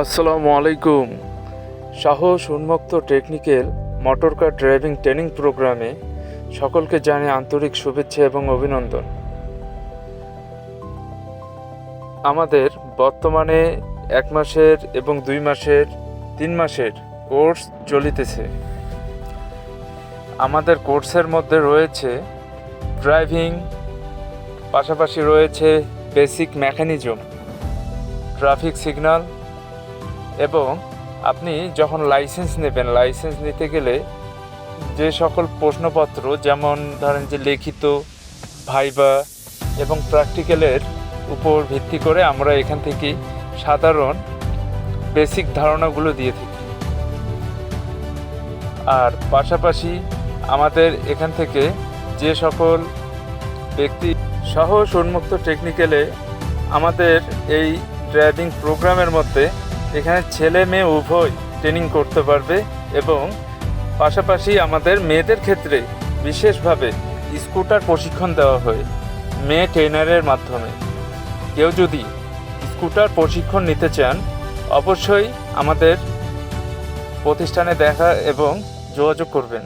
আসসালামু আলাইকুম। সাহস উন্মুক্ত technical motor car driving training প্রোগ্রামে সকলকে জানে আন্তরিক শুভেচ্ছা এবং অভিনন্দন। আমাদের বর্তমানে এক মাসের এবং দুই মাসের, তিন মাসের কোর্স চলিতেছে। আমাদের কোর্সের মধ্যে রয়েছে ড্রাইভিং, পাশাপাশি রয়েছে বেসিক মেকানিজম, ট্রাফিক সিগন্যাল এবং আপনি যখন লাইসেন্স নেবেন লাইসেন্স নিতে গেলে যে সকল প্রশ্নপত্র, যেমন ধরেন যে লিখিত ভাইবা এবং প্র্যাকটিক্যালের উপর ভিত্তি করে আমরা এখান থেকে সাধারণ বেসিক ধারণাগুলো দিয়ে থাকি। আর পাশাপাশি আমাদের এখান থেকে যে সকল ব্যক্তি সাহস উন্মুক্ত টেকনিক্যালে আমাদের এই ড্রাইভিং প্রোগ্রামের মধ্যে এখানে ছেলে মেয়ে উভয় ট্রেনিং করতে পারবে এবং পাশাপাশি আমাদের মেয়েদের ক্ষেত্রে বিশেষভাবে স্কুটার প্রশিক্ষণ দেওয়া হয় মেয়ে ট্রেনারের মাধ্যমে। কেউ যদি স্কুটার প্রশিক্ষণ নিতে চান, অবশ্যই আমাদের প্রতিষ্ঠানে দেখা এবং যোগাযোগ করবেন।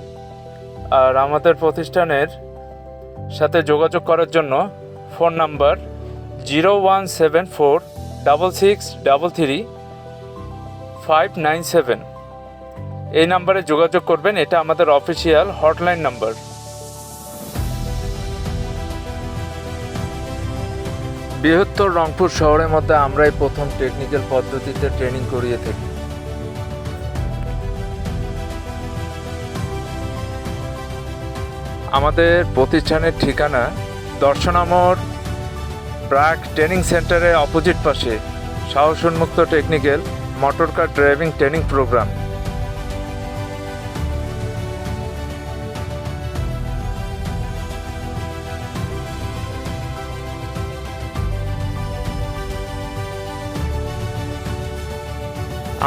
আর আমাদের প্রতিষ্ঠানের সাথে যোগাযোগ করার জন্য phone number zero one seven four double six double three five nine seven এই নাম্বারে যোগাযোগ করবেন, এটা আমাদের অফিসিয়াল হটলাইন নাম্বার বৃহত্তর রংপুর শহরের মধ্যে আমরাই প্রথম টেকনিক্যাল পদ্ধতিতে ট্রেনিং করিয়ে থাকি। আমাদের প্রতিষ্ঠানের ঠিকানা দর্শনামর ব্রাক ট্রেনিং সেন্টারের অপোজিট পাশে সাহস উন্মুক্ত technical motor car driving training program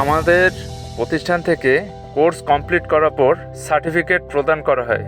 আমাদের প্রতিষ্ঠান থেকে কোর্স কমপ্লিট করার পর সার্টিফিকেট প্রদান করা হয়।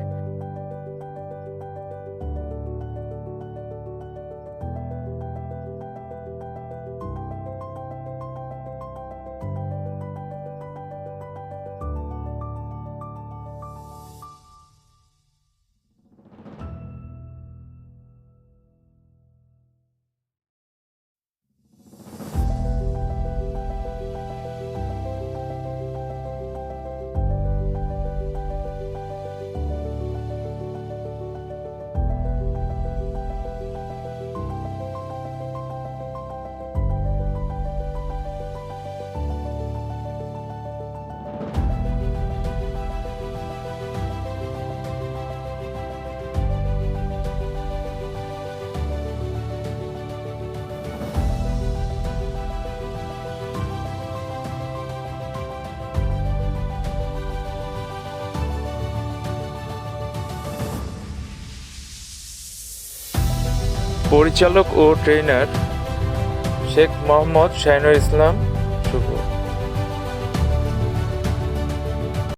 পরিচালক ও ট্রেনার শেখ মোহাম্মদ শাহিনুর ইসলাম শুভ।